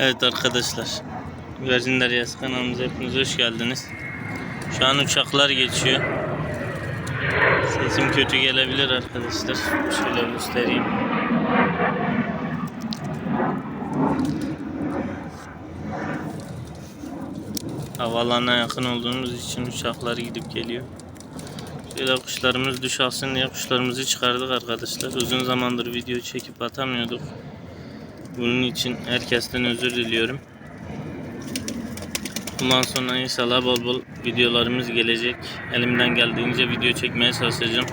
Evet arkadaşlar. Güvercinler Yaz kanalımıza hepiniz hoş geldiniz. Şu an uçaklar geçiyor. Sesim kötü gelebilir arkadaşlar. Şöyle göstereyim. Havalarına yakın olduğumuz için uçaklar gidip geliyor. Şöyle kuşlarımız duş alsın diye kuşlarımızı çıkardık arkadaşlar. Uzun zamandır video çekip atamıyorduk. Bunun için herkesten özür diliyorum. Bundan sonra inşallah bol bol videolarımız gelecek. Elimden geldiğince video çekmeye çalışacağım.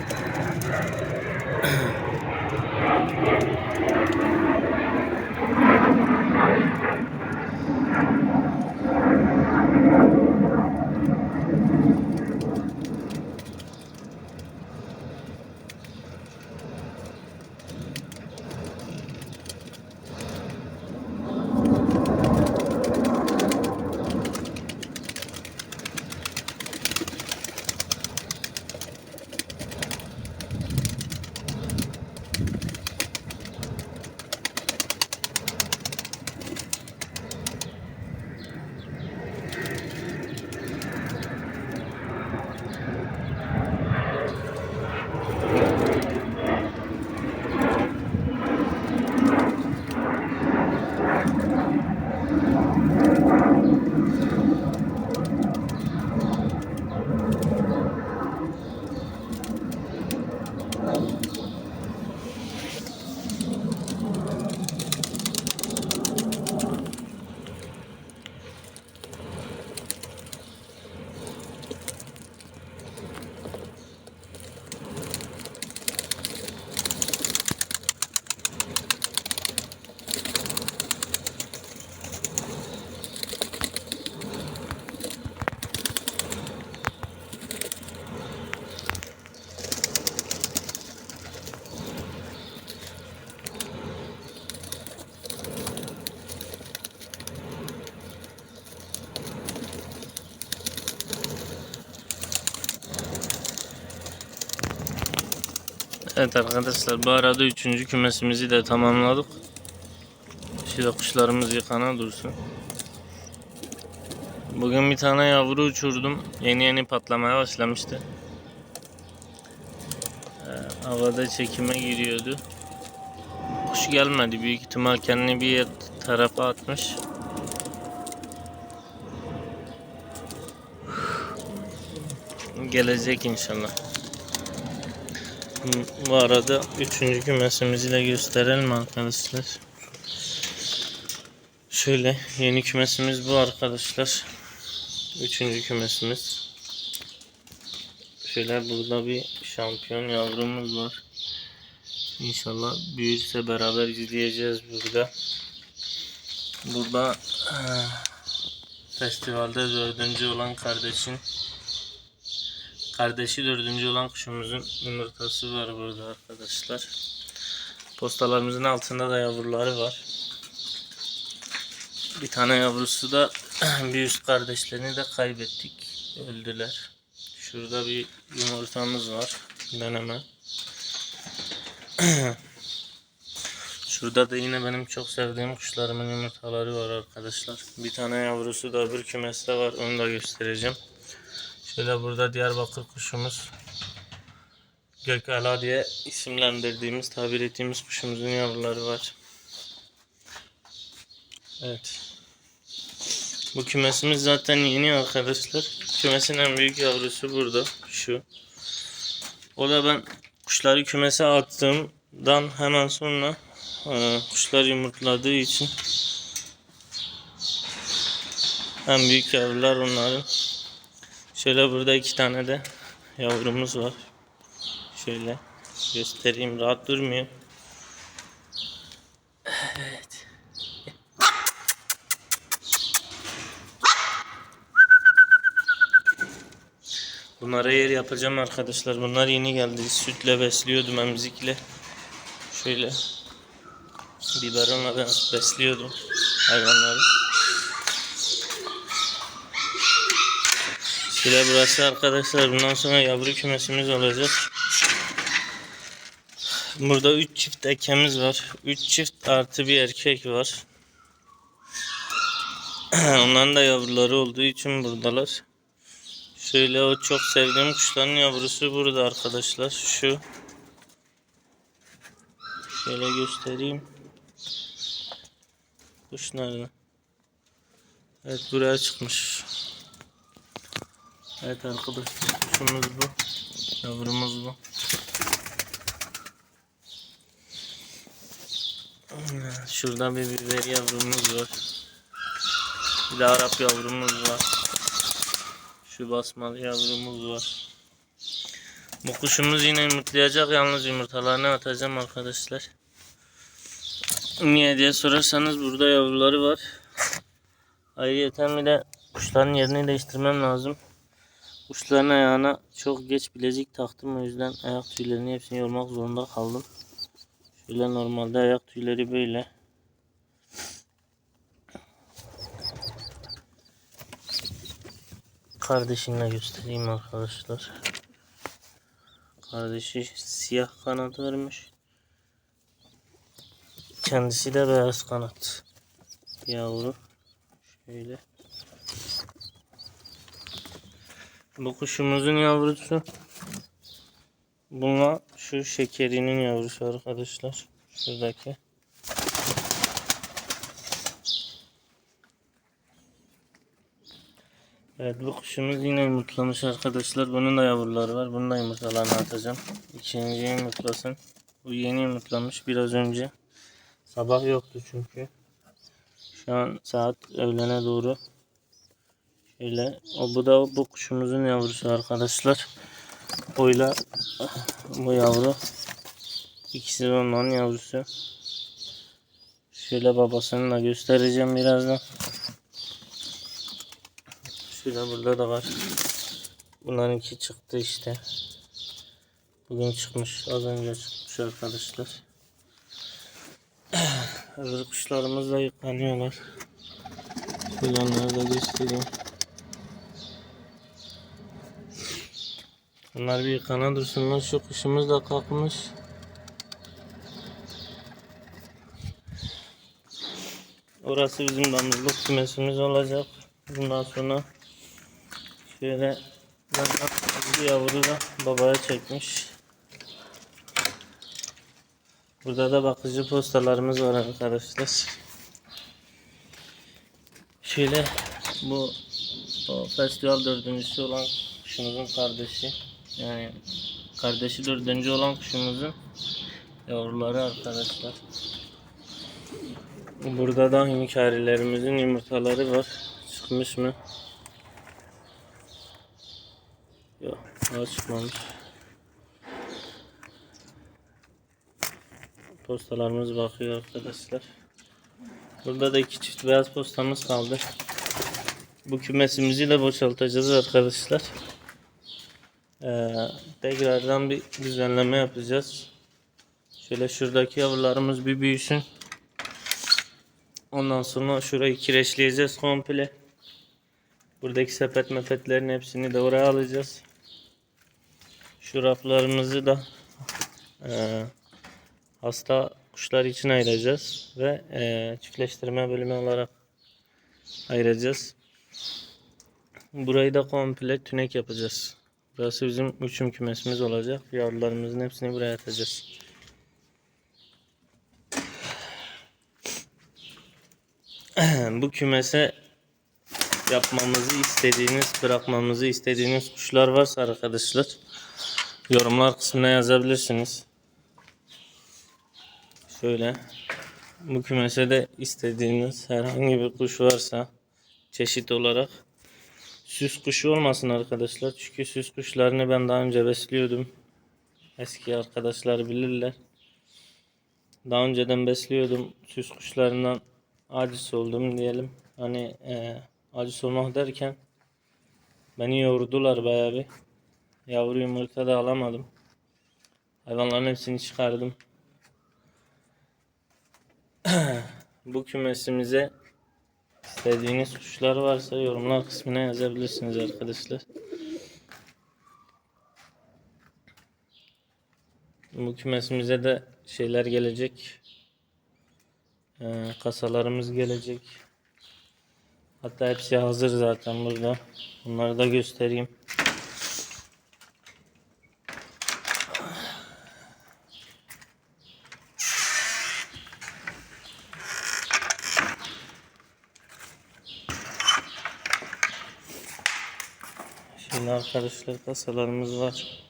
Evet arkadaşlar bu arada üçüncü kümesimizi de tamamladık. Şimdi kuşlarımız yıkana dursun. Bugün bir tane yavru uçurdum. Yeni yeni patlamaya başlamıştı. Ee, havada çekime giriyordu. Kuş gelmedi. Büyük ihtimal kendini bir tarafa atmış. Gelecek inşallah. Bu arada üçüncü kümesimizi de gösterelim arkadaşlar. Şöyle yeni kümesimiz bu arkadaşlar. Üçüncü kümesimiz. Şöyle burada bir şampiyon yavrumuz var. İnşallah büyürse beraber izleyeceğiz burada. Burada festivalde dördüncü olan kardeşin Kardeşi dördüncü olan kuşumuzun yumurtası var burada arkadaşlar. Postalarımızın altında da yavruları var. Bir tane yavrusu da bir üst kardeşlerini de kaybettik. Öldüler. Şurada bir yumurtamız var. Deneme. Şurada da yine benim çok sevdiğim kuşlarımın yumurtaları var arkadaşlar. Bir tane yavrusu da öbür kümeste var. Onu da göstereceğim. Şöyle burada Diyarbakır kuşumuz. Gökala diye isimlendirdiğimiz, tabir ettiğimiz kuşumuzun yavruları var. Evet. Bu kümesimiz zaten yeni arkadaşlar. Kümesin en büyük yavrusu burada. Şu. O da ben kuşları kümese attığımdan hemen sonra e, kuşlar yumurtladığı için en büyük yavrular onların. Şöyle burada iki tane de yavrumuz var. Şöyle göstereyim. Rahat durmuyor. Evet. Bunlara yer yapacağım arkadaşlar. Bunlar yeni geldi. Sütle besliyordum emzikle. Şöyle biberonla besliyordum hayvanları. Şöyle burası arkadaşlar. Bundan sonra yavru kümesimiz olacak. Burada 3 çift ekemiz var. 3 çift artı bir erkek var. Onların da yavruları olduğu için buradalar. Şöyle o çok sevdiğim kuşların yavrusu burada arkadaşlar. Şu. Şöyle göstereyim. Kuş nerede? Evet buraya çıkmış. Evet arkadaşlar kuşumuz bu. Yavrumuz bu. Şurada bir biber yavrumuz var. Bir de Arap yavrumuz var. Şu basmalı yavrumuz var. Bu kuşumuz yine yumurtlayacak. Yalnız yumurtalarını atacağım arkadaşlar. Niye diye sorarsanız burada yavruları var. Ayrıca bir de kuşların yerini değiştirmem lazım. Kuşların ayağına çok geç bilezik taktım. O yüzden ayak tüylerini hepsini yormak zorunda kaldım. Şöyle normalde ayak tüyleri böyle. Kardeşinle göstereyim arkadaşlar. Kardeşi siyah kanat vermiş. Kendisi de beyaz kanat. Yavru. Şöyle. Bu kuşumuzun yavrusu. Bununla şu şekerinin yavrusu arkadaşlar. Şuradaki. Evet bu kuşumuz yine yumurtlamış arkadaşlar. Bunun da yavruları var. Bunun da yumurtalarını atacağım. İkinci yumurtlasın. Bu yeni yumurtlamış biraz önce. Sabah yoktu çünkü. Şu an saat öğlene doğru. Şöyle o bu da bu kuşumuzun yavrusu arkadaşlar. Oyla bu yavru. İkisi de onların yavrusu. Şöyle babasını da göstereceğim birazdan. Şurada burada da var. Bunlarınki çıktı işte. Bugün çıkmış. Az önce çıkmış arkadaşlar. Öbür kuşlarımız da yıkanıyorlar. Şöyle onları da göstereyim. Bunlar bir yıkana dursunlar. Şu kuşumuz da kalkmış. Orası bizim damızlık kümesimiz olacak. Bundan sonra şöyle yavru da babaya çekmiş. Burada da bakıcı postalarımız var arkadaşlar. Şöyle bu o festival dördüncüsü olan kuşumuzun kardeşi. Yani kardeşi dördüncü olan kuşumuzun yavruları arkadaşlar. Burada da hünkârilerimizin yumurtaları var. Çıkmış mı? Yok, daha. Postalarımız bakıyor arkadaşlar. Burada da iki çift beyaz postamız kaldı. Bu kümesimizi de boşaltacağız arkadaşlar. Ee, tekrardan bir düzenleme yapacağız. Şöyle şuradaki yavrularımız bir büyüsün. Ondan sonra şurayı kireçleyeceğiz komple. Buradaki sepet mepetlerin hepsini de oraya alacağız. Şu raflarımızı da eee, hasta kuşlar için ayıracağız ve eee, çiftleştirme bölümü olarak ayıracağız. Burayı da komple tünek yapacağız. Burası bizim uçum kümesimiz olacak. Yavrularımızın hepsini buraya atacağız. Bu kümese yapmamızı istediğiniz, bırakmamızı istediğiniz kuşlar varsa arkadaşlar yorumlar kısmına yazabilirsiniz. Şöyle bu kümese de istediğiniz herhangi bir kuş varsa çeşit olarak süs kuşu olmasın arkadaşlar. Çünkü süs kuşlarını ben daha önce besliyordum. Eski arkadaşlar bilirler. Daha önceden besliyordum. Süs kuşlarından aciz oldum diyelim. Hani e, aciz olmak derken beni yordular bayağı bir. Yavru yumurta da alamadım. Hayvanların hepsini çıkardım. Bu kümesimize istediğiniz kuşlar varsa yorumlar kısmına yazabilirsiniz arkadaşlar. Bu kümesimize de şeyler gelecek. Ee, kasalarımız gelecek. Hatta hepsi hazır zaten burada. Bunları da göstereyim. Şimdi arkadaşlar kasalarımız var.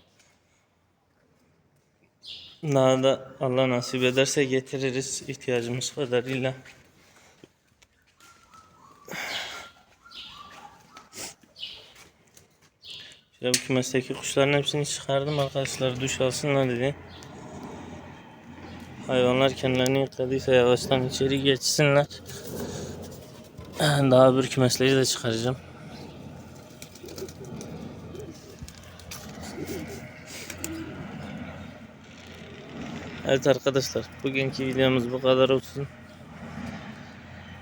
Daha da Allah nasip ederse getiririz ihtiyacımız kadarıyla. Şöyle bu kümesteki kuşların hepsini çıkardım arkadaşlar duş alsınlar dedi. Hayvanlar kendilerini yıkadıysa yavaştan içeri geçsinler. Daha bir kümesleri de çıkaracağım. Evet arkadaşlar bugünkü videomuz bu kadar olsun.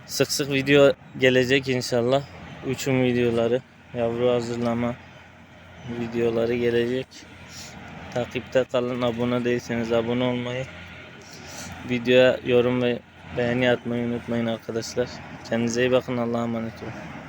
Sık sık video gelecek inşallah. Uçum videoları, yavru hazırlama videoları gelecek. Takipte kalın. Abone değilseniz abone olmayı, videoya yorum ve beğeni atmayı unutmayın arkadaşlar. Kendinize iyi bakın. Allah'a emanet olun.